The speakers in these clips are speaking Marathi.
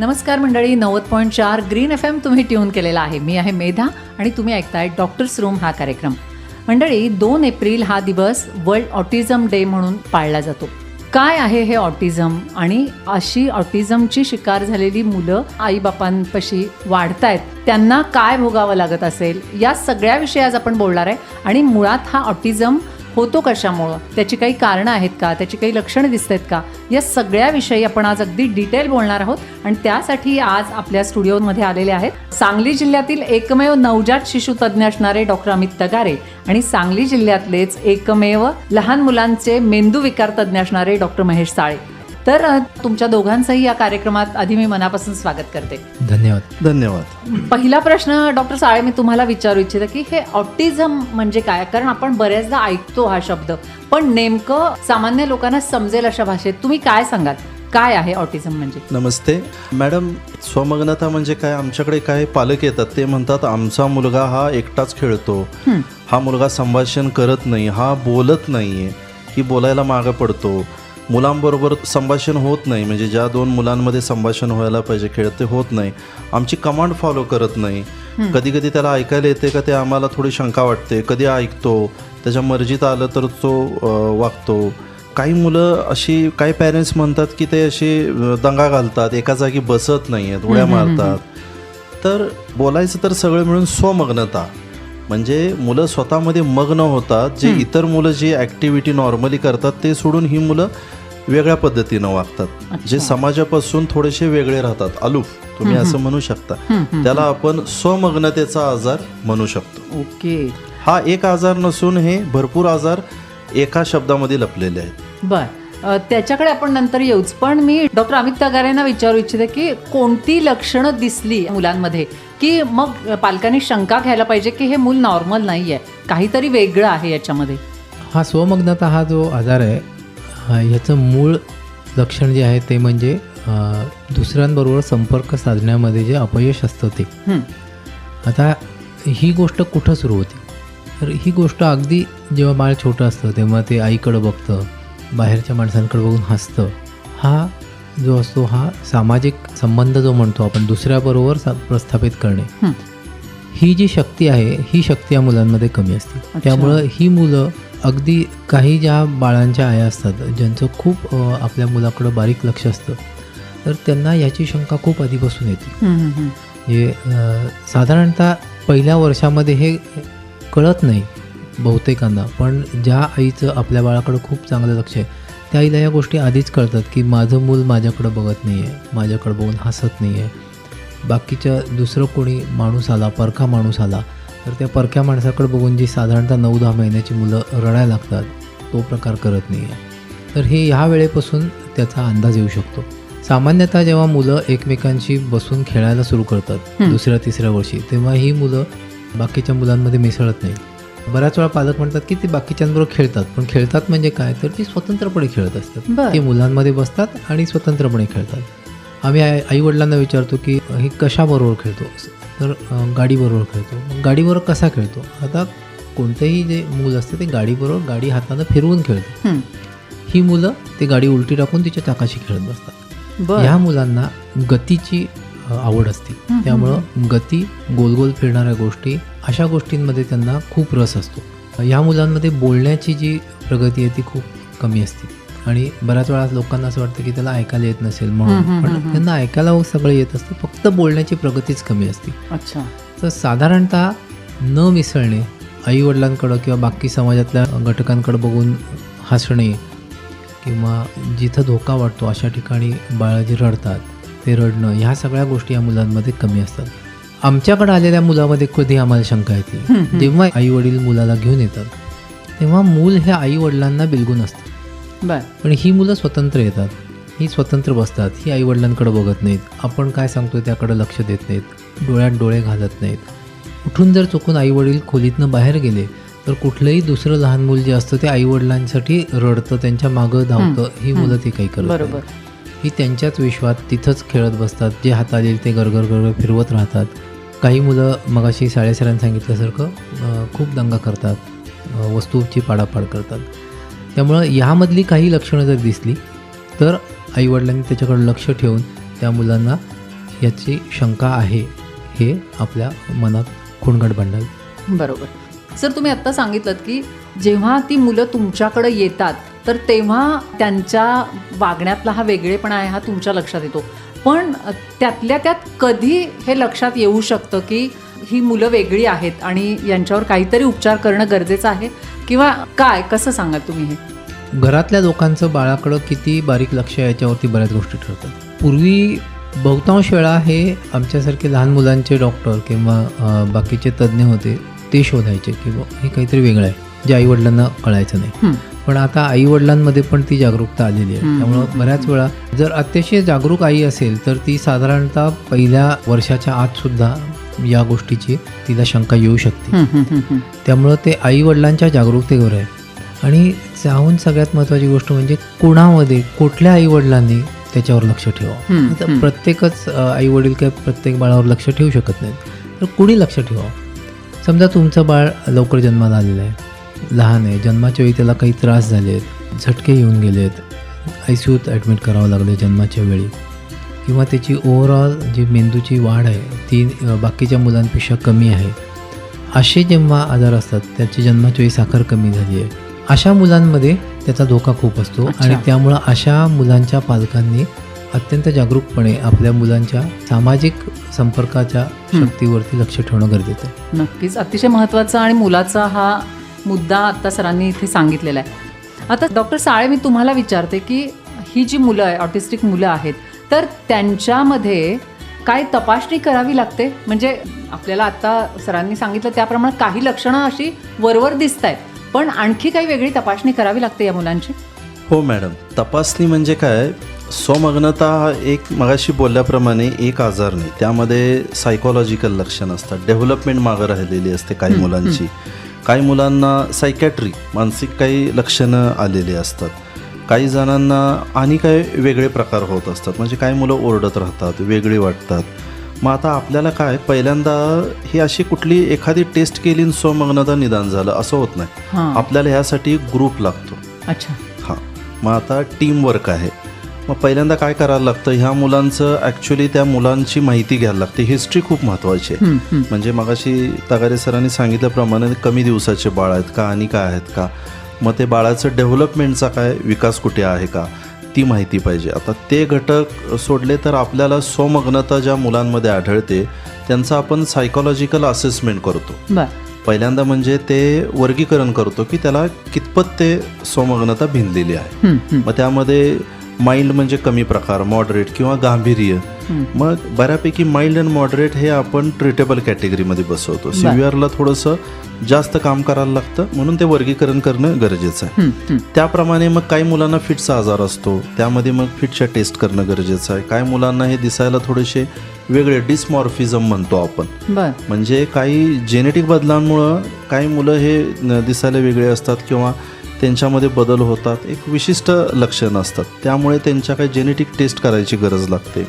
नमस्कार मंडळी नव्वद पॉईंट चार ग्रीन एफ एम तुम्ही ट्यून केलेला आहे. मी आहे मेधा आणि तुम्ही ऐकताय डॉक्टर्स रूम हा कार्यक्रम. मंडळी दोन एप्रिल हा दिवस वर्ल्ड ऑटिझम डे म्हणून पाळला जातो. काय आहे हे ऑटिझम? आणि अशी ऑटिझमची शिकार झालेली मुलं आईबापांपाशी वाढतायत त्यांना काय भोगावं लागत असेल? या सगळ्याविषयी आज आपण बोलणार आहे. आणि मुळात हा ऑटिझम होतो कशामुळं? त्याची काही कारणं आहेत का? त्याची काही लक्षणं दिसत आहेत का? या सगळ्याविषयी आपण आज अगदी डिटेल बोलणार आहोत आणि त्यासाठी आज आपल्या स्टुडिओमध्ये आलेले आहेत सांगली जिल्ह्यातील एकमेव नवजात शिशु तज्ज्ञ असणारे डॉक्टर अमित तगारे आणि सांगली जिल्ह्यातलेच एकमेव लहान मुलांचे मेंदू विकार तज्ज्ञ असणारे डॉक्टर महेश साळे. तर तुमच्या दोघांचंही या कार्यक्रमात आधी मी मनापासून स्वागत करते. धन्यवाद. धन्यवाद. पहिला प्रश्न डॉक्टर साळे मी तुम्हाला विचारू इच्छिते की हे ऑटिझम म्हणजे काय? कारण आपण बऱ्याचदा ऐकतो हा शब्द पण नेमकं सामान्य लोकांना समजेल अशा भाषेत तुम्ही काय सांगाल? काय आहे ऑटिझम म्हणजे? नमस्ते. मॅडम स्वमग्नता म्हणजे काय? आमच्याकडे काय पालक येतात ते म्हणतात आमचा मुलगा हा एकटाच खेळतो. हा. मुलगा संभाषण करत नाही हा बोलत नाही आहे की बोलायला मागं पडतो. मुलांबरोबर संभाषण होत नाही. म्हणजे ज्या दोन मुलांमध्ये संभाषण व्हायला पाहिजे खेळ ते होत नाही. आमची कमांड फॉलो करत नाही. कधी कधी त्याला ऐकायला येते का ते आम्हाला थोडी शंका वाटते. कधी ऐकतो त्याच्या मर्जीत आलं तर तो वागतो. काही मुलं अशी काही पॅरेंट्स म्हणतात की ते अशी दंगा घालतात. एका जागी बसत नाही आहेत उड्या मारतात. तर बोलायचं तर सगळं मिळून स्वमग्नता. म्हणजे मुलं स्वतःमध्ये मग्न होतात. जे इतर मुलं जी ॲक्टिव्हिटी नॉर्मली करतात ते सोडून ही मुलं वेगळ्या पद्धतीनं वागतात. जे समाजापासून थोडेसे वेगळे राहतात. अलूफ तुम्ही असं म्हणू शकता. त्याला आपण स्वमग्नतेचा आजार म्हणू शकतो. ओके. हा एक आजार नसून हे भरपूर आजार एका शब्दामध्ये लपलेले आहेत. बर. त्याच्याकडे आपण नंतर येऊच. पण मी डॉक्टर अमित तगारेंना विचारू इच्छिते की कोणती लक्षणं दिसली मुलांमध्ये? की मग पालकांनी शंका घ्यायला पाहिजे की हे मूल नॉर्मल नाही आहे काहीतरी वेगळं आहे याच्यामध्ये. हा स्वमग्नता हा जो आजार आहे ह्याचं मूळ लक्षण जे आहे ते म्हणजे दुसऱ्यांबरोबर संपर्क साधण्यामध्ये जे अपयश असतं ते. आता ही गोष्ट कुठं सुरू होते? तर ही गोष्ट अगदी जेव्हा बाळ छोटं असतं तेव्हा ते आईकडं बघतं बाहेरच्या माणसांकडे बघून हसतं. हा जो असतो हा सामाजिक संबंध जो म्हणतो आपण दुसऱ्याबरोबर सा- प्रस्थापित करणे. ही. जी शक्ती आहे ही शक्ती या मुलांमध्ये कमी असते. त्यामुळं ही मुलं अगदी काही ज्या बाळांच्या आया असतात ज्यांचं खूप आपल्या मुलाकडं बारीक लक्ष असतं तर त्यांना याची शंका खूप आधीपासून येते. म्हणजे साधारणतः पहिल्या वर्षामध्ये हे कळत नाही बहुतेकांना पण ज्या आईचं आपल्या बाळाकडं खूप चांगलं लक्ष आहे त्या आईला या गोष्टी आधीच कळतात की माझं मूल माझ्याकडं बघत नाही आहे माझ्याकडं बघून हसत नाही आहे बाकीच्या दुसरं कोणी माणूस आला परका माणूस आला तर त्या परक्या माणसाकडे बघून जी साधारणतः नऊ दहा महिन्याची मुलं रडायला लागतात तो प्रकार करत नाही आहे तर हे ह्या वेळेपासून त्याचा अंदाज येऊ शकतो. सामान्यतः जेव्हा मुलं एकमेकांशी बसून खेळायला सुरू करतात दुसऱ्या तिसऱ्या वर्षी तेव्हा ही मुलं बाकीच्या मुलांमध्ये मिसळत नाही बऱ्याच वेळा पालक म्हणतात की ते बाकीच्यांबरोबर खेळतात पण खेळतात म्हणजे काय? तर ती स्वतंत्रपणे खेळत असतात. ते मुलांमध्ये बसतात आणि स्वतंत्रपणे खेळतात. आम्ही आई आईवडिलांना विचारतो की हे कशाबरोबर खेळतो? तर गाडीबरोबर खेळतो. गाडीबरोबर कसा खेळतो? आता कोणतंही जे मूल असतं ते गाडीबरोबर गाडी हातानं फिरवून खेळतं. हं. मुलं ते गाडी उलटी टाकून तिच्या चाकाशी खेळत बसतात. ह्या मुलांना गतीची आवड असते. त्यामुळं गती गोल गोल फिरणाऱ्या गोष्टी अशा गोष्टींमध्ये त्यांना खूप रस असतो. ह्या मुलांमध्ये बोलण्याची जी प्रगती आहे ती खूप कमी असते. आणि बऱ्याच वेळा लोकांना असं वाटतं की त्याला ऐकायला येत नसेल म्हणून. पण त्यांना ऐकायला सगळं येत असतं. फक्त बोलण्याची प्रगतीच कमी असते. अच्छा. तर साधारणतः न मिसळणे आईवडिलांकडं किंवा बाकी समाजातल्या घटकांकडे बघून हसणे किंवा जिथं धोका वाटतो अशा ठिकाणी बाळं जी रडतात ते रडणं ह्या सगळ्या गोष्टी या मुलांमध्ये कमी असतात. आमच्याकडे आलेल्या मुलामध्ये कधी आम्हाला शंका येते. जेव्हा आई वडील मुलाला घेऊन येतात तेव्हा मूल हे आई वडिलांना बिलगून असतं. बर. पण ही मुलं स्वतंत्र येतात. ही स्वतंत्र बसतात. ही आईवडिलांकडे बघत नाहीत. आपण काय सांगतोय त्याकडे लक्ष देत नाहीत. डोळ्यात डोळे घालत नाहीत. उठून जर चुकून आईवडील खोलीतनं बाहेर गेले तर कुठलंही दुसरं लहान मूल जे असतं ते आईवडिलांसाठी रडतं त्यांच्या मागं धावतं. ही. मुलं ते काही करत. बरोबर. ही त्यांच्याच विश्वात तिथंच खेळत बसतात. जे हातात येईल ते गरगर गरगर फिरवत राहतात. काही मुलं मगाशी साडेसरांनी सांगितल्यासारखं खूप दंगा करतात. वस्तूची पाडापाड करतात. त्यामुळं ह्यामधली काही लक्षणं जर दिसली तर आईवडिलांनी त्याच्याकडे लक्ष ठेवून त्या मुलांना याची शंका आहे हे आपल्या मनात खुणगड बांधावी बरोबर. सर तुम्ही आत्ता सांगितलं की जेव्हा ती मुलं तुमच्याकडे येतात तर तेव्हा त्यांच्या वागण्यातला हा वेगळेपणा आहे हा तुमच्या लक्षात येतो. पण त्यातल्या त्यात कधी हे लक्षात येऊ शकतं की ही मुलं वेगळी आहेत आणि यांच्यावर काहीतरी उपचार करणं गरजेचं आहे? किंवा काय कसं सांगाल तुम्ही हे? घरातल्या लोकांचं बाळाकडं किती बारीक लक्ष आहे याच्यावरती बऱ्याच गोष्टी ठरतात. पूर्वी बहुतांश वेळा हे आमच्यासारखे लहान मुलांचे डॉक्टर किंवा बाकीचे तज्ज्ञ होते ते शोधायचे की बुवा हे काहीतरी वेगळं आहे जे आईवडिलांना कळायचं नाही. पण आता आईवडिलांमध्ये पण ती जागरूकता आलेली आहे. त्यामुळं बऱ्याच वेळा जर अतिशय जागरूक आई असेल तर ती साधारणतः पहिल्या वर्षाच्या आत सुद्धा या गोष्टीची तिला शंका येऊ शकते. त्यामुळं ते आईवडिलांच्या जागरूकतेवर आहे. आणि त्याहून सगळ्यात महत्त्वाची गोष्ट म्हणजे कुणामध्ये कुठल्या आईवडिलांनी त्याच्यावर लक्ष हं. प्रत्येकच आई वडील काय प्रत्येक बाळावर लक्ष ठेवू शकत नाहीत. तर कुणी लक्ष ठेवावं? समजा तुमचं बाळ लवकर जन्माला आलेलं आहे. लहान आहे. जन्माच्या वेळी त्याला काही त्रास झाले आहेत झटके येऊन गेलेत. आय सी यूत ॲडमिट करावं लागलं जन्माच्या वेळी. किंवा त्याची ओव्हरऑल जी मेंदूची वाढ आहे ती बाकीच्या मुलांपेक्षा कमी आहे. असे जेव्हा आजार असतात त्याची जन्माच्या वेळी साखर कमी झाली आहे. अशा मुलांमध्ये त्याचा धोका खूप असतो. आणि त्यामुळं अशा मुलांच्या पालकांनी अत्यंत जागरूकपणे आपल्या मुलांच्या सामाजिक संपर्काच्या. शक्तीवरती लक्ष ठेवणं गरजेचं आहे. नक्कीच. अतिशय महत्त्वाचा आणि मुलाचा हा मुद्दा आत्ता सरांनी इथे सांगितलेला आहे. आता डॉक्टर साळे मी तुम्हाला विचारते की ही जी मुलं आहे ऑटिस्टिक मुलं आहेत तर त्यांच्यामध्ये काय तपासणी करावी लागते? म्हणजे आपल्याला आत्ता सरांनी सांगितलं त्याप्रमाणे काही लक्षणं अशी वरवर दिसत आहेत पण आणखी काही वेगळी तपासणी करावी लागते या मुलांची? हो मॅडम. तपासणी म्हणजे काय? स्वमग्नता हा एक मगाशी बोलल्याप्रमाणे एक आजार नाही. त्यामध्ये सायकोलॉजिकल लक्षण असतात. डेव्हलपमेंट मागं राहिलेली असते काही मुलांची. काही मुलांना सायकॅट्री मानसिक काही लक्षणं आलेली असतात. काही जणांना आणि काही वेगळे प्रकार होत असतात. म्हणजे काही मुलं ओरडत राहतात वेगळी वाटतात. मग आता आपल्याला काय? पहिल्यांदा ही अशी कुठली एखादी टेस्ट केली स्वमग्नता निदान झालं असं होत नाही. आपल्याला ह्यासाठी ग्रुप लागतो. अच्छा. हां. मग आता टीम वर्क आहे. मग पहिल्यांदा काय करायला लागतं? ह्या मुलांचं ॲक्च्युली त्या मुलांची माहिती घ्यायला लागते. हिस्ट्री खूप महत्त्वाची आहे. म्हणजे मगाशी तगारे सरांनी सांगितल्याप्रमाणे कमी दिवसाचे बाळ आहेत का आणि काय आहेत का? मग ते बाळाचं डेव्हलपमेंटचा काय विकास कुठे आहे का? ती माहिती पाहिजे. आता ते घटक सोडले तर आपल्याला स्वमग्नता ज्या मुलांमध्ये आढळते त्यांचं आपण सायकोलॉजिकल असेसमेंट करतो. पहिल्यांदा म्हणजे ते वर्गीकरण करतो की त्याला कितपत ते स्वमग्नता भिनलेली आहे. मग त्यामध्ये माइल्ड म्हणजे कमी प्रकार मॉडरेट किंवा गांभीर्य. मग बऱ्यापैकी माइल्ड अँड मॉडरेट हे आपण ट्रिटेबल कॅटेगरीमध्ये बसवतो. सिव्हिअरला थोडंसं जास्त काम करायला लागतं म्हणून ते वर्गीकरण करणं गरजेचं आहे. त्याप्रमाणे मग काही मुलांना फिटचा आजार असतो त्यामध्ये मग फिटच्या टेस्ट करणं गरजेचं आहे. काही मुलांना हे दिसायला थोडेसे वेगळे डिस्मॉर्फिझम म्हणतो आपण. म्हणजे काही जेनेटिक बदलांमुळं काही मुलं हे दिसायला वेगळे असतात किंवा त्यांच्यामध्ये बदल होतात एक विशिष्ट लक्षणं असतात. त्यामुळे त्यांच्या काही जेनेटिक टेस्ट करायची गरज लागते.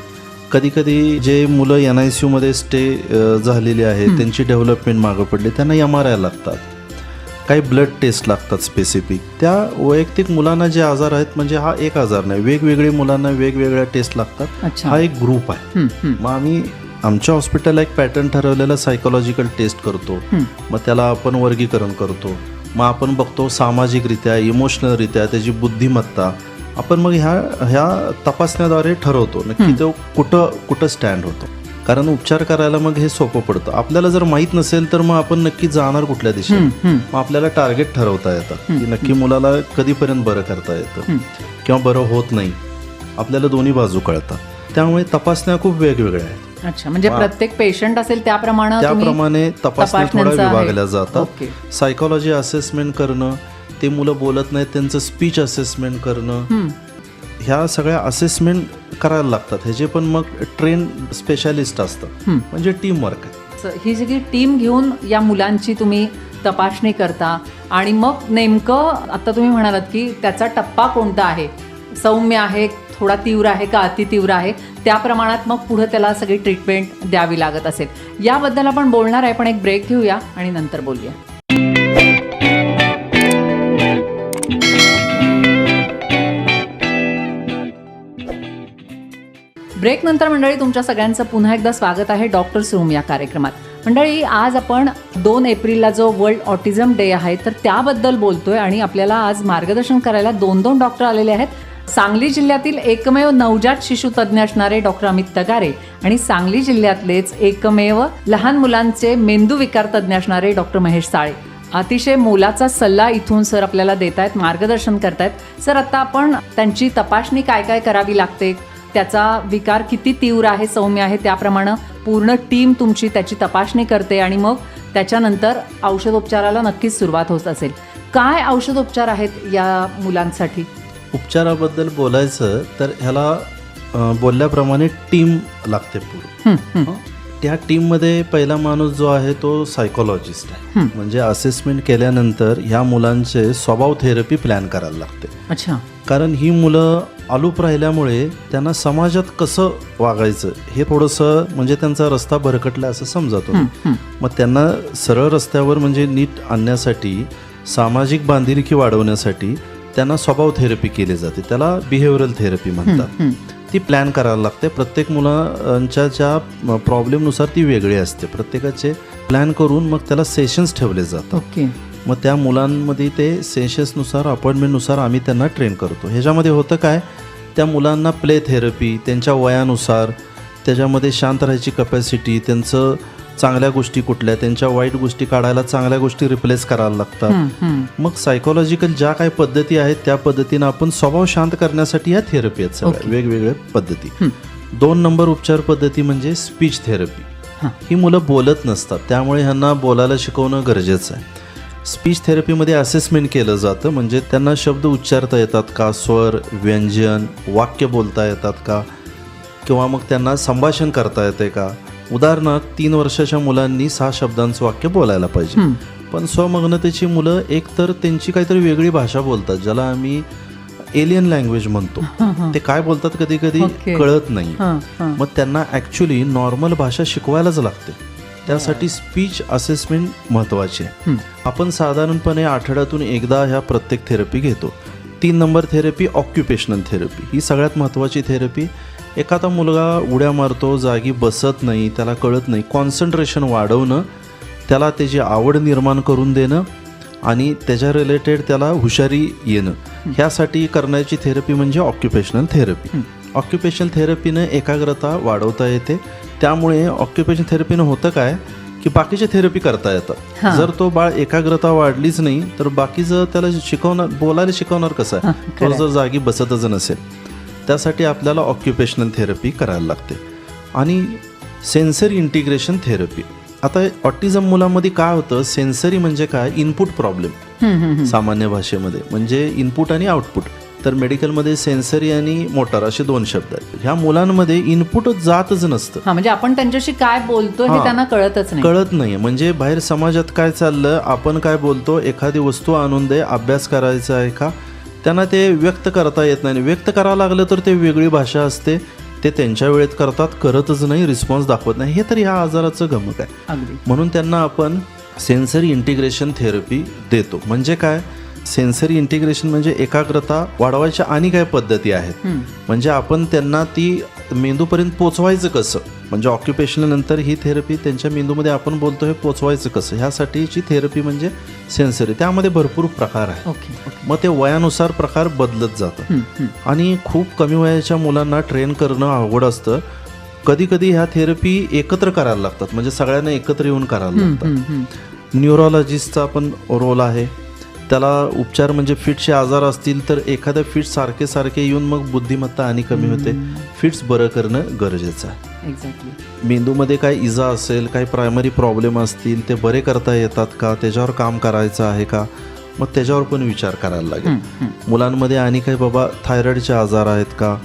कधीकधी जे मुलं एन आय सी यूमध्ये स्टे झालेली आहे त्यांची डेव्हलपमेंट मागं पडली त्यांना एम आर आय लागतात. काही ब्लड टेस्ट लागतात स्पेसिफिक त्या वैयक्तिक मुलांना जे आजार आहेत म्हणजे हा एक आजार नाही वेगवेगळे मुलांना वेगवेगळ्या टेस्ट लागतात. हा एक ग्रुप आहे. मग आम्ही आमच्या हॉस्पिटलला एक पॅटर्न ठरवलेला सायकोलॉजिकल टेस्ट करतो. मग त्याला आपण वर्गीकरण करतो. मग आपण बघतो सामाजिकरित्या इमोशनलरित्या त्याची बुद्धिमत्ता आपण मग ह्या ह्या तपासण्याद्वारे ठरवतो. नक्की तो कुठं कुठं स्टँड होतो. कारण उपचार करायला मग हे सोपं पडतं. आपल्याला जर माहीत नसेल तर मग आपण नक्की जाणार कुठल्या दिशेने. मग आपल्याला टार्गेट ठरवता येतं. की नक्की मुलाला कधीपर्यंत बरं करता येतं. किंवा बरं होत नाही. आपल्याला दोन्ही बाजू कळतात. त्यामुळे तपासण्या खूप वेगवेगळ्या आहेत. अच्छा म्हणजे प्रत्येक पेशंट असेल त्याप्रमाणे त्याप्रमाणे तपासण्या थोड्या. विभागल्या जातात. सायकोलॉजी असेसमेंट करणं ते मुलं बोलत नाहीत त्यांचं स्पीच असेसमेंट करणं. ह्या सगळ्या असेसमेंट करायला लागतात ह्याचे पण मग ट्रेन स्पेशालिस्ट असतात. म्हणजे टीम वर्क आहे ही सगळी टीम घेऊन या मुलांची तुम्ही तपासणी करता आणि मग नेमकं आता तुम्ही म्हणालात की त्याचा टप्पा कोणता आहे सौम्य आहे थोडा तीव्र आहे का अतितीव्र आहे त्या प्रमाणात मग पुढं त्याला सगळी ट्रीटमेंट द्यावी लागत असेल. याबद्दल आपण बोलणार आहे पण एक ब्रेक घेऊया आणि नंतर बोलूया. ब्रेक नंतर मंडळी तुमच्या सगळ्यांचं पुन्हा एकदा स्वागत आहे डॉक्टर्स रूम या कार्यक्रमात. मंडळी आज आपण दोन एप्रिलला जो वर्ल्ड ऑटिझम डे आहे तर त्याबद्दल बोलतोय आणि आपल्याला आज मार्गदर्शन करायला दोन दोन डॉक्टर आलेले आहेत. सांगली जिल्ह्यातील एकमेव नवजात शिशुतज्ञ असणारे डॉक्टर अमित तगारे आणि सांगली जिल्ह्यातलेच एकमेव लहान मुलांचे मेंदू विकार तज्ज्ञ असणारे डॉक्टर महेश साळे. अतिशय मोलाचा सल्ला इथून सर आपल्याला देत आहेत मार्गदर्शन करतायत. सर आता आपण त्यांची तपासणी काय काय करावी लागते? त्याचा विकार किती तीव्र आहे सौम्य आहे त्याप्रमाणे पूर्ण टीम तुमची त्याची तपासणी करते आणि मग त्याच्यानंतर औषधोपचाराला नक्कीच सुरुवात होत असेल. काय औषधोपचार आहेत या मुलांसाठी? उपचाराबद्दल बोलायचं तर ह्याला बोलल्याप्रमाणे टीम लागते पूर्ण? त्या टीममध्ये पहिला माणूस जो आहे तो सायकोलॉजिस्ट आहे. म्हणजे असेसमेंट केल्यानंतर ह्या मुलांचे स्वभाव थेरपी प्लॅन करायला लागते. अच्छा. कारण ही मुलं आलूप राहिल्यामुळे त्यांना समाजात कसं वागायचं हे थोडंसं म्हणजे त्यांचा रस्ता भरकटला असं समजतो. हं. मग त्यांना सरळ रस्त्यावर म्हणजे नीट आणण्यासाठी सामाजिक बांधिलकी वाढवण्यासाठी त्यांना स्वभाव थेरपी केली जाते. त्याला बिहेवियरल थेरपी म्हणतात. ती प्लॅन करायला लागते. प्रत्येक मुलांच्या ज्या प्रॉब्लेमनुसार ती वेगळी असते. प्रत्येकाचे प्लॅन करून मग त्याला सेशन्स ठेवले जातात. ओके. मग त्या मुलांमध्ये ते सेशन्सनुसार अपॉइंटमेंटनुसार आम्ही त्यांना ट्रेन करतो. ह्याच्यामध्ये होतं काय? त्या मुलांना प्ले थेरपी त्यांच्या वयानुसार त्याच्यामध्ये शांत राहायची कपॅसिटी त्यांचं चांगल्या गोष्टी कुठल्या त्यांच्या वाईट गोष्टी काढायला चांगल्या गोष्टी रिप्लेस करायला लागतात. मग सायकोलॉजिकल ज्या काही पद्धती आहेत त्या पद्धतीनं आपण स्वभाव शांत करण्यासाठी या थेरपी आहेत सगळ्या वेगवेगळ्या पद्धती. दोन नंबर उपचार पद्धती म्हणजे स्पीच थेरपी हां. ही मुलं बोलत नसतात त्यामुळे ह्यांना बोलायला शिकवणं गरजेचं आहे. स्पीच थेरपीमध्ये असेसमेंट केलं जातं म्हणजे त्यांना शब्द उच्चारता येतात का? स्वर व्यंजन वाक्य बोलता येतात का? किंवा मग त्यांना संभाषण करता येते का? उदाहरणार्थ तीन वर्षाच्या मुलांनी सहा शब्दांचं वाक्य बोलायला पाहिजे. पण स्वमग्नतेची मुलं एकतर त्यांची काहीतरी वेगळी भाषा बोलतात ज्याला आम्ही एलियन लँग्वेज म्हणतो. ते काय बोलतात कधी कधी. कळत नाही. मग त्यांना ॲक्च्युली नॉर्मल भाषा शिकवायलाच लागते. त्यासाठी स्पीच असेसमेंट महत्त्वाची आहे. आपण साधारणपणे आठवड्यातून एकदा ह्या प्रत्येक थेरपी घेतो. तीन नंबर थेरपी ऑक्युपेशनल थेरपी ही सगळ्यात महत्त्वाची थेरपी एखादा मुलगा उड्या मारतो जागी बसत नाही त्याला कळत नाही. कॉन्सन्ट्रेशन वाढवणं त्याला त्याची आवड निर्माण करून देणं आणि त्याच्या रिलेटेड त्याला हुशारी येणं. ह्यासाठी करण्याची थेरपी म्हणजे ऑक्युपेशनल थेरपी ऑक्युपेशनल थेरपीनं एकाग्रता वाढवता येते. त्यामुळे ऑक्युपेशन थेरपीनं होतं काय? की बाकीचे थेरपी करता येतात जर तो बाळ एकाग्रता वाढलीच नाही तर बाकीचं त्याला शिकवणार बोलायला शिकवणार कसं आहे? तो जर जागी बसतच नसेल. त्यासाठी आपल्याला ऑक्युपेशनल थेरपी करायला लागते. आणि सेन्सरी इंटिग्रेशन थेरपी आता ऑटिझम मुलांमध्ये काय होतं? सेन्सरी म्हणजे काय? Input problem. सामान्य भाषेमध्ये. म्हणजे इनपुट आणि आउटपुट तर मेडिकलमध्ये सेन्सरी आणि मोटर असे दोन शब्द आहेत. ह्या मुलांमध्ये इनपुटच जातच नसतं. म्हणजे आपण त्यांच्याशी काय बोलतो हे हां. त्यांना कळतच नाही. कळत नाही म्हणजे बाहेर समाजात काय चाललं? आपण काय बोलतो? एखादी वस्तू आणून दे अभ्यास करायचा आहे का? त्यांना ते व्यक्त करता येत नाही. व्यक्त करावं लागलं तर ते वेगळी भाषा असते. ते त्यांच्या वेळेत करतात करतच नाही रिस्पॉन्स दाखवत नाही. हे तर ह्या आजाराचं गमक आहे. म्हणून त्यांना आपण सेन्सरी इंटिग्रेशन थेरपी देतो. म्हणजे काय? सेन्सरी इंटिग्रेशन म्हणजे एकाग्रता वाढवायच्या आणि काय पद्धती आहेत. म्हणजे आपण त्यांना ती मेंदूपर्यंत पोचवायचं कसं? म्हणजे ऑक्युपेशनल नंतर ही थेरपी त्यांच्या मेंदूमध्ये आपण बोलतो हे पोचवायचं कसं? ह्यासाठीची थेरपी म्हणजे सेन्सरी. त्यामध्ये भरपूर प्रकार आहे मग ते वयानुसार प्रकार बदलत जातात. आणि खूप कमी वयाच्या मुलांना ट्रेन करणं अवघड असतं. कधी कधी ह्या थेरपी एकत्र करायला लागतात. म्हणजे सगळ्यांना एकत्र येऊन करायला लागतात. न्यूरोलॉजिस्टचा पण रोल आहे. त्याला उपचार म्हणजे फिट्सचे आजार असतील तर एखाद्या फिट सारखे सारखे येऊन मग बुद्धिमत्ता आणि कमी होते. फिट्स बरं करणं गरजेचं आहे. एक्झॅक्टली मेंदूमध्ये काही इजा असेल काही प्रायमरी प्रॉब्लेम असतील ते बरे करता येतात का? त्याच्यावर काम करायचं आहे का? मग त्याच्यावर पण विचार करायला लागेल. मुलांमध्ये आणि काही बाबा थायरॉईडचे आजार आहेत का?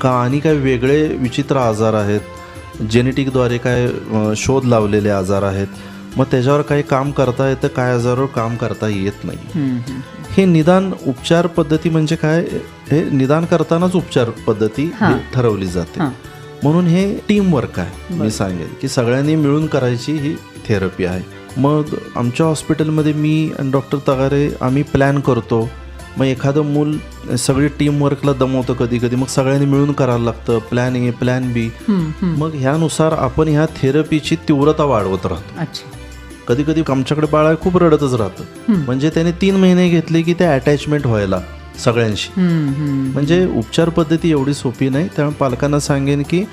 का आणि काही वेगळे विचित्र आजार आहेत? जेनेटिकद्वारे काय शोध लावलेले आजार आहेत? मग त्याच्यावर काही काम करता येतं काय आजारावर काम करता येत नाही. हे निदान उपचार पद्धती म्हणजे काय? हे निदान करतानाच उपचार पद्धती. ठरवली जाते. म्हणून हे टीम वर्क आहे. मी सांगेन की सगळ्यांनी मिळून करायची ही थेरपी आहे. मग आमच्या हॉस्पिटलमध्ये मी आणि डॉक्टर तगारे आम्ही प्लॅन करतो. मग एखादं मूल सगळी टीम वर्कला दमवतं कधी कधी मग सगळ्यांनी मिळून करायला लागतं. Plan A plan B. मग ह्यानुसार आपण ह्या थेरपीची तीव्रता वाढवत राहतो. कधी कधी आमच्याकडे बाळा खूप रडतच राहतं. म्हणजे त्याने तीन महिने घेतले की ते अटॅचमेंट व्हायला सगळ्यांशी. म्हणजे उपचार पद्धती एवढी सोपी नाही. त्यामुळे पालकांना सांगेन की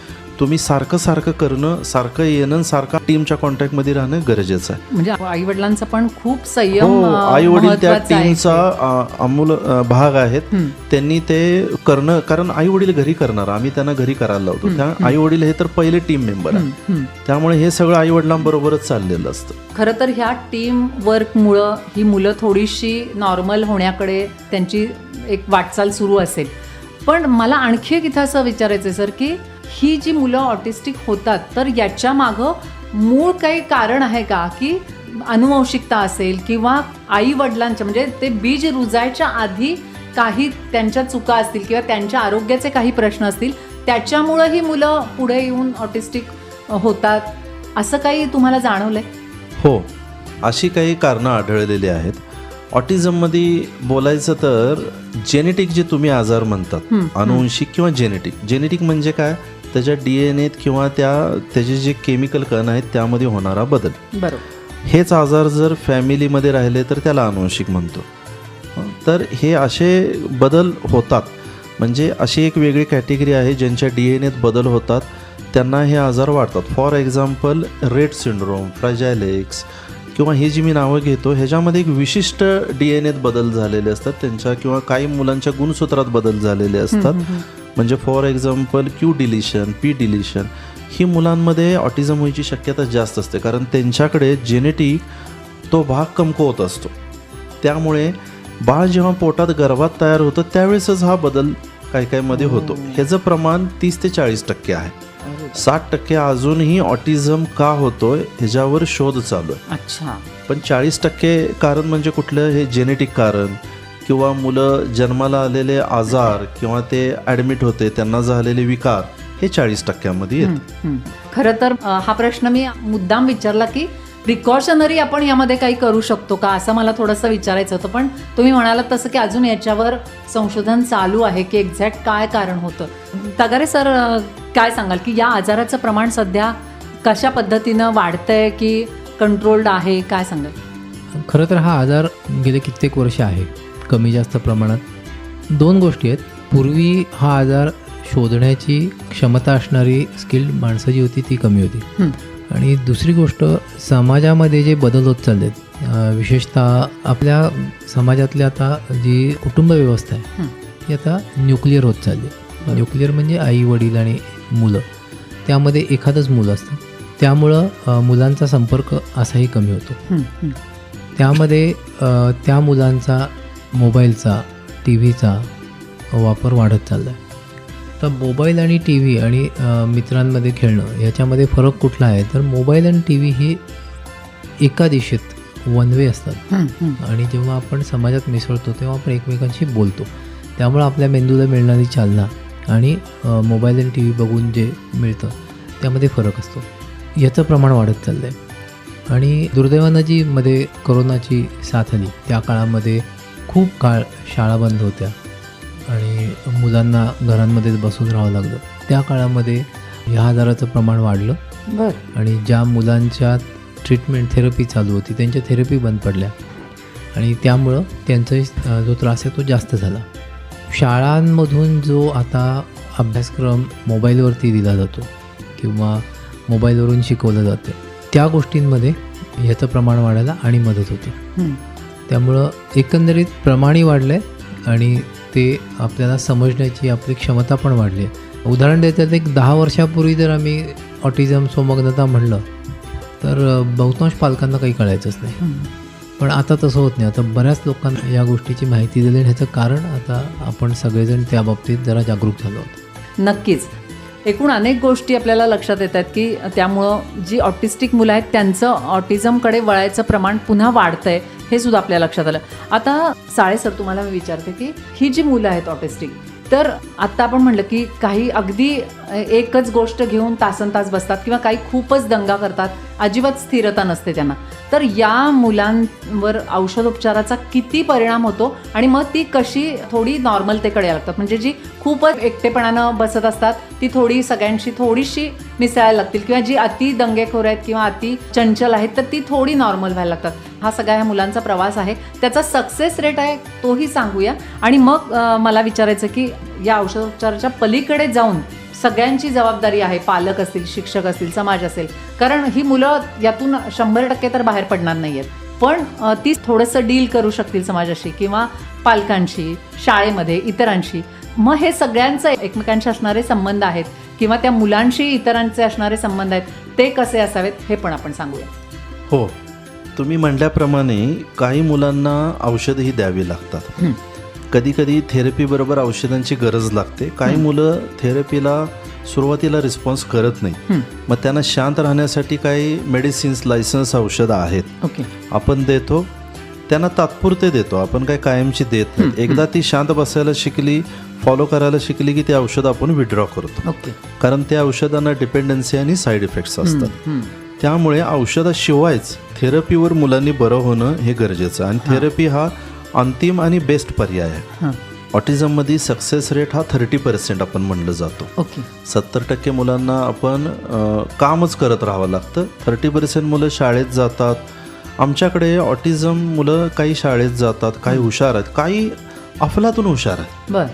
तुम्ही सारखं सारखं करणं सारखं येणं सारखं टीमच्या कॉन्टॅक्टमध्ये राहणं गरजेचं आहे. म्हणजे आई वडिलांचा पण खूप संयम हो आई वडील त्या. टीमचा अमूल भाग आहेत. त्यांनी ते करणं कारण आई वडील घरी करणार आम्ही त्यांना घरी करायला लावतो. त्या आई वडील हे तर पहिले टीम मेंबर आहे. त्यामुळे हे सगळं आई वडिलांबरोबरच चाललेलं असतं. खरं तर ह्या टीम वर्कमुळं ही मुलं थोडीशी नॉर्मल होण्याकडे त्यांची एक वाटचाल सुरू असेल. पण मला आणखी एक इथं असं विचारायचं आहे सर की ही जी मुलं ऑटिस्टिक होतात तर याच्या मागं मूळ काही कारण आहे का? की अनुवंशिकता असेल किंवा आई वडिलांच्या म्हणजे ते बीज रुजायच्या आधी काही त्यांच्या चुका असतील किंवा त्यांच्या आरोग्याचे काही प्रश्न असतील त्याच्यामुळं ही मुलं पुढे येऊन ऑटिस्टिक होतात असं काही तुम्हाला जाणवलंय? हो. अशी काही कारणं आढळलेली आहेत. ऑटिझममध्ये बोलायचं तर जेनेटिक जे तुम्ही आजार म्हणतात अनुवंशिक किंवा जेनेटिक. जेनेटिक म्हणजे काय? त्याच्या डी एन एत किंवा त्या त्याचे जे केमिकल कण आहेत त्यामध्ये होणारा बदल. बरोबर. हेच आजार जर फॅमिलीमध्ये राहिले तर त्याला अनुवंशिक म्हणतो. तर हे असे बदल होतात. म्हणजे अशी एक वेगळी कॅटेगरी आहे ज्यांच्या डी एन एत बदल होतात. त्यांना हे आजार वाढतात. For example Rett syndrome fragile X किंवा ही जी मी नावं घेतो ह्याच्यामध्ये एक विशिष्ट डी एन एत बदल झालेले असतात. त्यांच्या किंवा काही मुलांच्या गुणसूत्रात बदल झालेले असतात. म्हणजे for example Q deletion P deletion ही मुलांमध्ये ऑटिझम व्हायची शक्यता जास्त असते. कारण त्यांच्याकडे जेनेटिक तो भाग कमकुवत असतो. त्यामुळे बाळ जेव्हा पोटात गर्भात तयार होतं त्यावेळेसच हा बदल काही काही मध्ये होतो. ह्याचं प्रमाण तीस ते चाळीस टक्के आहे. साठ टक्के अजूनही ऑटिझम का होतोय ह्याच्यावर शोध चालू आहे. अच्छा. पण चाळीस टक्के कारण म्हणजे कुठलं? हे जेनेटिक कारण किंवा मुलं जन्माला आलेले आजार किंवा ते ॲडमिट होते त्यांना झालेले विकार हे चाळीस टक्क्यामध्ये हम्म. खरं तर हा प्रश्न मी मुद्दाम विचारला की प्रिकॉशनरी आपण यामध्ये काही करू शकतो का? असं मला थोडंसं विचारायचं होतं पण तुम्ही म्हणालात तसं की अजून याच्यावर संशोधन चालू आहे की एक्झॅक्ट काय कारण होतं? तगारे सर काय सांगाल की या आजाराचं प्रमाण सध्या कशा पद्धतीनं वाढतंय की कंट्रोल्ड आहे? काय सांगाल? खरं तर हा आजार गेले कित्येक वर्ष आहे. कमी जास्त प्रमाणात. दोन गोष्टी आहेत. पूर्वी हा आजार शोधण्याची क्षमता असणारी स्किल्ड माणसं जी होती ती कमी होती. आणि दुसरी गोष्ट समाजामध्ये जे बदल होत चाललेत अं, विशेषतः आपल्या समाजातली आता जी कुटुंब व्यवस्था आहे. ती आता न्यूक्लिअर होत चालली आहे. न्यूक्लिअर म्हणजे आई वडील आणि मुलं. त्यामध्ये एखादंच मुलं असतं. त्यामुळं मुलांचा संपर्क असाही कमी होतो. त्यामध्ये त्या मुलांचा मोबाईलचा टी व्हीचा वापर वाढत चालला आहे तर मोबाईल आणि टी व्ही आणि मित्रांमध्ये खेळणं याच्यामध्ये फरक कुठला आहे? तर मोबाईल आणि टी व्ही ही एका दिशेत वन वे असतात. आणि जेव्हा आपण समाजात मिसळतो तेव्हा आपण एकमेकांशी बोलतो. त्यामुळे आपल्या मेंदूला मिळणारी चालना आणि मोबाईल आणि टी व्ही बघून जे मिळतं त्यामध्ये फरक असतो. याचं प्रमाण वाढत चाललं आहे आणि दुर्दैवानं जी मध्ये करोनाची साथ आली त्या काळामध्ये खूप काळ शाळा बंद होत्या. आणि मुलांना घरांमध्येच बसून राहावं लागलं. त्या काळामध्ये ह्या आजाराचं प्रमाण वाढलं. बरं. आणि ज्या मुलांच्या ट्रीटमेंट थेरपी चालू होती त्यांच्या थेरपी बंद पडल्या. आणि त्यामुळं त्यांचा जो त्रास आहे तो जास्त झाला. शाळांमधून जो आता अभ्यासक्रम मोबाईलवरती दिला जातो किंवा मोबाईलवरून शिकवलं जातं त्या गोष्टींमध्ये ह्याचं प्रमाण वाढायला आणि मदत होते. त्यामुळं एकंदरीत प्रमाणही वाढलं आहे आणि ते आपल्याला समजण्याची आपली क्षमता पण वाढली आहे. उदाहरण तर एक दहा वर्षापूर्वी जर आम्ही ऑटिझम सोमग्नता म्हणलं तर बहुतांश पालकांना काही कळायचंच नाही. पण आता तसं होत नाही. आता बऱ्याच लोकांना या गोष्टीची माहिती दिली आणि ह्याचं कारण आता आपण सगळेजण त्या बाबतीत जरा जागरूक झालो आहोत. नक्कीच. एकूण अनेक गोष्टी आपल्याला लक्षात येतात की त्यामुळं जी ऑटिस्टिक मुलं आहेत त्यांचं ऑटिझमकडे वळायचं प्रमाण पुन्हा वाढतंय. हे सुद्धा आपल्या लक्षात आलं. आता साळे सर तुम्हाला मी विचारते की ही जी मुलं आहेत ऑटिस्टिक तर आत्ता आपण म्हणलं की काही अगदी एकच गोष्ट घेऊन तासन तास बसतात किंवा काही खूपच दंगा करतात अजिबात स्थिरता नसते त्यांना. तर या मुलांवर औषधोपचाराचा किती परिणाम होतो आणि मग ती कशी थोडी नॉर्मलतेकडे लागतात? म्हणजे जी खूपच एकटेपणानं बसत असतात ती थोडी सगळ्यांशी थोडीशी मिसळायला लागतील किंवा जी अति दंगेखोर आहेत किंवा अति चंचल आहेत तर ती थोडी नॉर्मल व्हायला लागतात. हा सगळा ह्या मुलांचा प्रवास आहे. त्याचा सक्सेस रेट आहे तोही सांगूया. आणि मग मला विचारायचं की या औषधोपचाराच्या पलीकडे जाऊन सगळ्यांची जबाबदारी आहे. पालक असतील शिक्षक असतील समाज असेल. कारण ही मुलं यातून शंभर टक्के तर बाहेर पडणार नाही आहेत पण ती थोडंसं डील करू शकतील समाजाशी किंवा पालकांशी शाळेमध्ये इतरांशी. मग हे सगळ्यांचं एकमेकांशी असणारे संबंध आहेत किंवा त्या मुलांशी इतरांचे असणारे संबंध आहेत ते कसे असावेत हे पण आपण सांगूया. हो. तुम्ही म्हणल्याप्रमाणे काही मुलांना औषधही द्यावी लागतात. हं. कधी कधी थेरपीबरोबर औषधांची गरज लागते. काही मुलं थेरपीला सुरुवातीला रिस्पॉन्स करत नाही. मग त्यांना शांत राहण्यासाठी काही मेडिसिन्स लायसन्स औषधं आहेत. आपण देतो. त्यांना तात्पुरते देतो. आपण काय कायमची देत नाही. एकदा ती शांत बसायला शिकली फॉलो करायला शिकली की ते औषध आपण विड्रॉ करतो. कारण त्या औषधांना डिपेंडन्सी आणि साईड इफेक्ट्स असतात. त्यामुळे औषधाशिवायच थेरपीवर मुलांनी बरं होणं हे गरजेचं आहे. आणि थेरपी हा अंतिम आणि बेस्ट पर्याय आहे. ऑटिझममध्ये सक्सेस रेट हा थर्टी पर्सेंट आपण म्हणलं जातो. ओके. सत्तर टक्के मुलांना आपण कामच करत राहावं लागतं. थर्टी पर्सेंट मुलं शाळेत जातात. आमच्याकडे ऑटिझम मुलं काही शाळेत जातात काही हुशार आहेत काही अफलातून हुशार आहेत.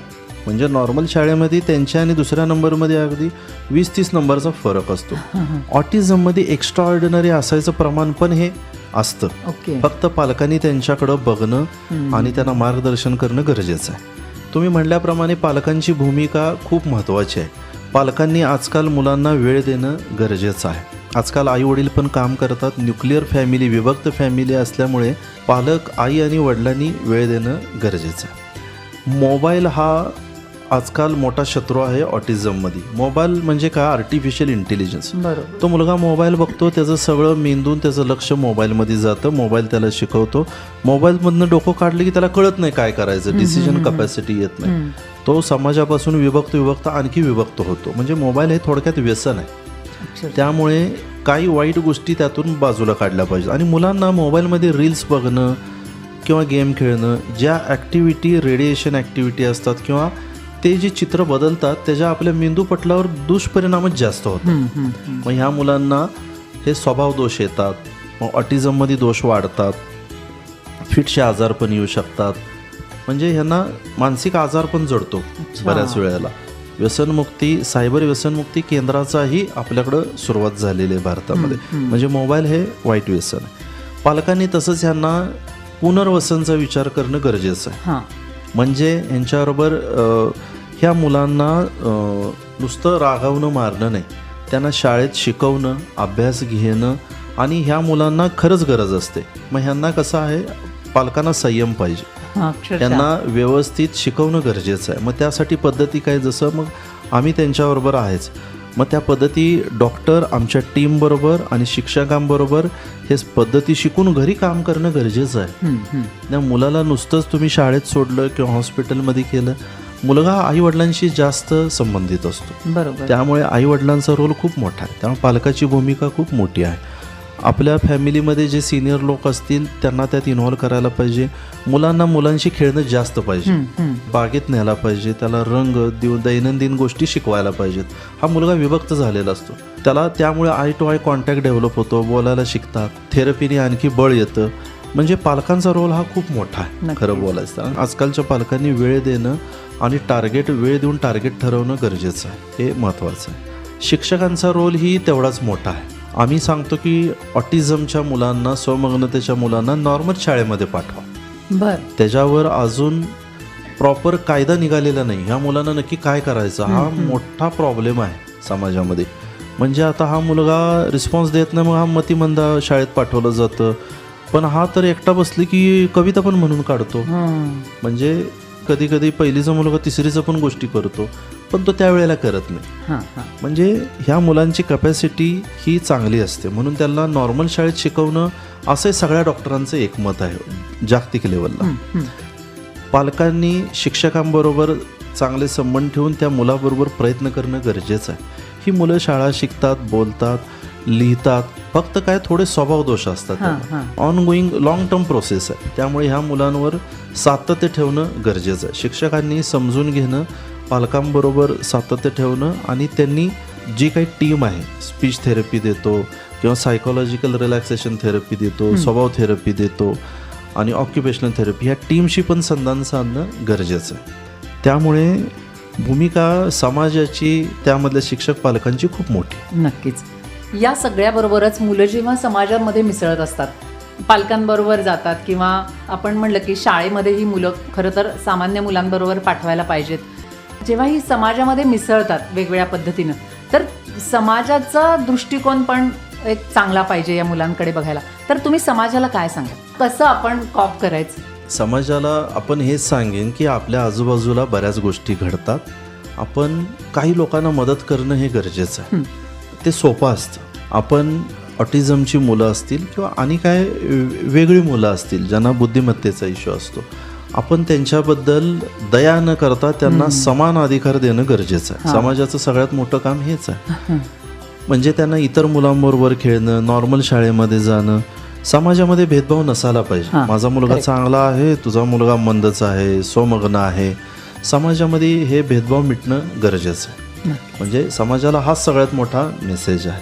म्हणजे नॉर्मल शाळेमध्ये त्यांच्या आणि दुसऱ्या नंबरमध्ये अगदी वीस तीस नंबरचा फरक असतो. ऑटिझममध्ये एक्स्ट्रा ऑर्डिनरी असायचं प्रमाण पण हे असतं. ओके. फक्त पालकांनी त्यांच्याकडं बघणं आणि त्यांना मार्गदर्शन करणं गरजेचं आहे. तुम्ही म्हणल्याप्रमाणे पालकांची भूमिका खूप महत्त्वाची आहे. पालकांनी आजकाल मुलांना वेळ देणं गरजेचं आहे. आजकाल आई वडील पण काम करतात. न्यूक्लिअर फॅमिली विभक्त फॅमिली असल्यामुळे पालक आई आणि वडिलांनी वेळ देणं गरजेचं आहे. मोबाईल हा आजकाल मोठा शत्रू आहे ऑटिझममध्ये. मोबाईल म्हणजे काय? आर्टिफिशियल इंटेलिजन्स बरोबर. तो मुलगा मोबाईल बघतो त्याचं सगळं मेंदून त्याचं लक्ष मोबाईलमध्ये जातं मोबाईल त्याला शिकवतो. मोबाईलमधनं डोकं काढलं की त्याला कळत नाही काय करायचं डिसिजन कपॅसिटी येत नाही. तो समाजापासून विभक्त विभक्त आणखी विभक्त होतो. म्हणजे मोबाईल हे थोडक्यात व्यसन आहे. त्यामुळे काही वाईट गोष्टी त्यातून बाजूला काढल्या पाहिजेत. आणि मुलांना मोबाईलमध्ये रील्स बघणं किंवा गेम खेळणं ज्या ॲक्टिव्हिटी रेडिएशन ॲक्टिव्हिटी असतात किंवा ते जे चित्र बदलतात त्याच्या आपल्या मेंदू पटलावर दुष्परिणामच जास्त होतात. मग ह्या मुलांना हे स्वभाव दोष येतात मग ऑटिझममध्ये दोष वाढतात फिटचे आजार पण येऊ शकतात. म्हणजे ह्यांना मानसिक आजार पण जडतो बऱ्याच वेळेला. व्यसनमुक्ती सायबर व्यसनमुक्ती केंद्राचाही आपल्याकडं सुरुवात झालेली आहे भारतामध्ये. म्हणजे मोबाईल हे वाईट व्यसन पालकांनी तसंच ह्यांना पुनर्वसनचा विचार करणं गरजेचं आहे. म्हणजे यांच्याबरोबर ह्या मुलांना नुसतं रागावणं मारणं नाही. त्यांना शाळेत शिकवणं अभ्यास घेणं आणि ह्या मुलांना खरंच गरज असते. मग ह्यांना कसं आहे पालकांना संयम पाहिजे. त्यांना व्यवस्थित शिकवणं गरजेचं आहे. मग त्यासाठी पद्धती काय? जसं मग आम्ही त्यांच्याबरोबर आहेच. मग त्या पद्धती डॉक्टर आमच्या टीमबरोबर आणि शिक्षकांबरोबर हे पद्धती शिकून घरी काम करणं गरजेचं आहे. त्या मुलाला नुसतंच तुम्ही शाळेत सोडलं किंवा हॉस्पिटलमध्ये केलं मुलगा आईवडिलांशी जास्त संबंधित असतो. बरोबर. त्यामुळे आईवडिलांचा रोल खूप मोठा आहे. त्यामुळे पालकाची भूमिका खूप मोठी आहे. आपल्या फॅमिलीमध्ये जे सिनियर लोक असतील त्यांना त्यात इन्व्हॉल्व करायला पाहिजे. मुलांना मुलांशी खेळणं जास्त पाहिजे. बागेत न्यायला पाहिजे त्याला रंग देऊन दैनंदिन गोष्टी शिकवायला पाहिजेत. हा मुलगा विभक्त झालेला असतो. त्याला त्यामुळे eye to eye contact develop होतो बोलायला शिकतात. थेरपीने आणखी बळ येतं. म्हणजे पालकांचा रोल हा खूप मोठा आहे. खरं बोलायचं. आजकालच्या पालकांनी वेळ देणं आणि टार्गेट वेळ देऊन टार्गेट ठरवणं गरजेचं आहे. हे महत्त्वाचं आहे. शिक्षकांचा रोल ही तेवढाच मोठा आहे. आम्ही सांगतो की ऑटिझमच्या मुलांना स्वमग्नतेच्या मुलांना नॉर्मल शाळेमध्ये पाठवा. बर. त्याच्यावर अजून प्रॉपर कायदा निघालेला नाही. ह्या मुलांना नक्की काय करायचं? हा मोठा प्रॉब्लेम आहे समाजामध्ये. म्हणजे आता हा मुलगा रिस्पॉन्स देत नाही मग हा मतिमंदा शाळेत पाठवलं जातं. पण हा तर एकटा बसली की कविता पण म्हणून काढतो. म्हणजे कधी कधी पहिलीचा मुलगा तिसरीचं पण गोष्टी करतो. पण तो त्यावेळेला करत नाही. म्हणजे ह्या मुलांची कपॅसिटी ही चांगली असते. म्हणून त्यांना नॉर्मल शाळेत शिकवणं असं सगळ्या डॉक्टरांचं एकमत आहे जागतिक लेवलला. पालकांनी शिक्षकांबरोबर चांगले संबंध ठेवून त्या मुलाबरोबर प्रयत्न करणं गरजेचं आहे. ही मुलं शाळा शिकतात बोलतात लिहितात. फक्त काय थोडे स्वभाव दोष असतात. Ongoing long term process आहे. त्यामुळे ह्या मुलांवर सातत्य ठेवणं गरजेचं आहे. शिक्षकांनी समजून घेणं पालकांबरोबर सातत्य ठेवणं आणि त्यांनी जी काही टीम आहे स्पीच थेरपी देतो किंवा सायकोलॉजिकल रिलॅक्सेशन थेरपी देतो स्वभाव थेरपी देतो आणि ऑक्युपेशनल थेरपी ह्या टीमशी पण संधान साधणं गरजेचं आहे. त्यामुळे भूमिका समाजाची त्यामधल्या शिक्षक पालकांची खूप मोठी नक्कीच. या सगळ्याबरोबरच मुलं जेव्हा समाजामध्ये मिसळत असतात पालकांबरोबर जातात किंवा आपण म्हणलं की शाळेमध्ये ही मुलं खरं तर सामान्य मुलांबरोबर पाठवायला पाहिजेत जेव्हा ही समाजामध्ये मिसळतात वेगवेगळ्या पद्धतीनं तर समाजाचा दृष्टिकोन पण एक चांगला पाहिजे या मुलांकडे बघायला. तर तुम्ही समाजाला काय सांगा कसं आपण कॉप करायचं? समाजाला आपण हेच सांगेन की आपल्या आजूबाजूला बऱ्याच गोष्टी घडतात. आपण काही लोकांना मदत करणं हे गरजेचं आहे. ते सोपं असतं. आपण ऑटिझमची मुलं असतील किंवा आणि काय वेगळी मुलं असतील ज्यांना बुद्धिमत्तेचा इश्यू असतो. आपण त्यांच्याबद्दल दया न करता त्यांना समान अधिकार देणं गरजेचं आहे. समाजाचं सगळ्यात मोठं काम हेच आहे. म्हणजे त्यांना इतर मुलांबरोबर खेळणं नॉर्मल शाळेमध्ये जाणं समाजामध्ये भेदभाव नसायला पाहिजे. हां, माझा मुलगा चांगला आहे तुझा मुलगा मंदच आहे सोमग्न आहे. समाजामध्ये हे भेदभाव मिटणं गरजेचं आहे. म्हणजे समाजाला हाच सगळ्यात मोठा मेसेज आहे.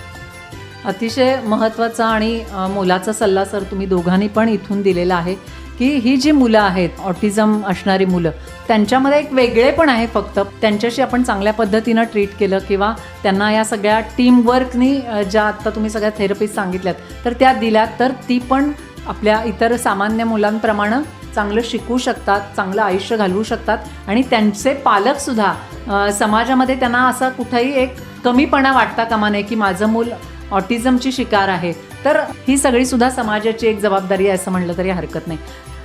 अतिशय महत्त्वाचा आणि मोलाचा सल्ला सर तुम्ही दोघांनी पण इथून दिलेला आहे. की ही जी मुलं आहेत ऑटिझम असणारी मुलं त्यांच्यामध्ये एक वेगळे पण आहे फक्त. त्यांच्याशी आपण चांगल्या पद्धतीनं ट्रीट केलं किंवा त्यांना या सगळ्या टीमवर्कनी ज्या आत्ता तुम्ही सगळ्या थेरपीज सांगितल्यात तर त्या दिल्यात तर ती पण आपल्या इतर सामान्य मुलांप्रमाणे चांगलं शिकू शकतात चांगलं आयुष्य घालवू शकतात आणि त्यांचे पालकसुद्धा समाजामध्ये त्यांना असा कुठेही एक कमीपणा वाटता कामा नये की माझं मूल ऑटिझमची शिकार आहे तर ही सगळी सुद्धा समाजाची एक जबाबदारी आहे असं म्हणलं तरी हरकत नाही.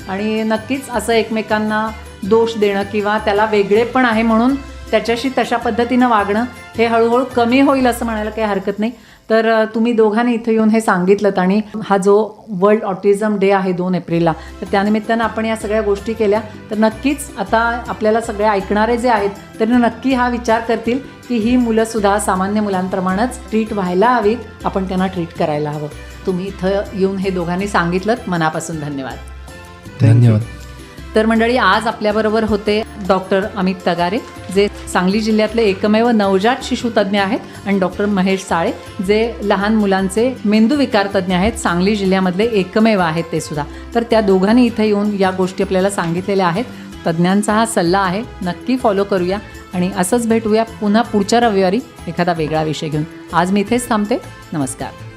आणि नक्कीच असं एकमेकांना दोष देणं किंवा त्याला वेगळे पण आहे म्हणून त्याच्याशी तशा पद्धतीनं वागणं हे हळूहळू कमी होईल असं म्हणायला काही हरकत नाही. तर तुम्ही दोघांनी इथं येऊन हे सांगितलं आणि हा जो वर्ल्ड ऑटिझम डे आहे दोन एप्रिलला तर त्यानिमित्तानं आपण या सगळ्या गोष्टी केल्या. तर नक्कीच आता आपल्याला सगळे ऐकणारे जे आहेत तर नक्की हा विचार करतील की ही मुलंसुद्धा सामान्य मुलांप्रमाणेच ट्रीट व्हायला हवीत आपण त्यांना ट्रीट करायला हवं. तुम्ही इथं येऊन हे दोघांनी सांगितलं. मनापासून धन्यवाद. धन्यवाद. तर मंडळी आज आपल्याबरोबर होते डॉक्टर अमित तगारे जे सांगली जिल्ह्यातले एकमेव नवजात शिशु तज्ज्ञ आहेत आणि डॉक्टर महेश साळे जे लहान मुलांचे मेंदूविकार तज्ज्ञ आहेत सांगली जिल्ह्यामधले एकमेव आहेत ते सुद्धा. तर त्या दोघांनी इथे येऊन या गोष्टी आपल्याला सांगितलेल्या आहेत. तज्ज्ञांचा हा सल्ला आहे नक्की फॉलो करूया आणि असंच भेटूया पुन्हा पुढच्या रविवारी एखादा वेगळा विषय घेऊन. आज मी इथेच थांबते. नमस्कार.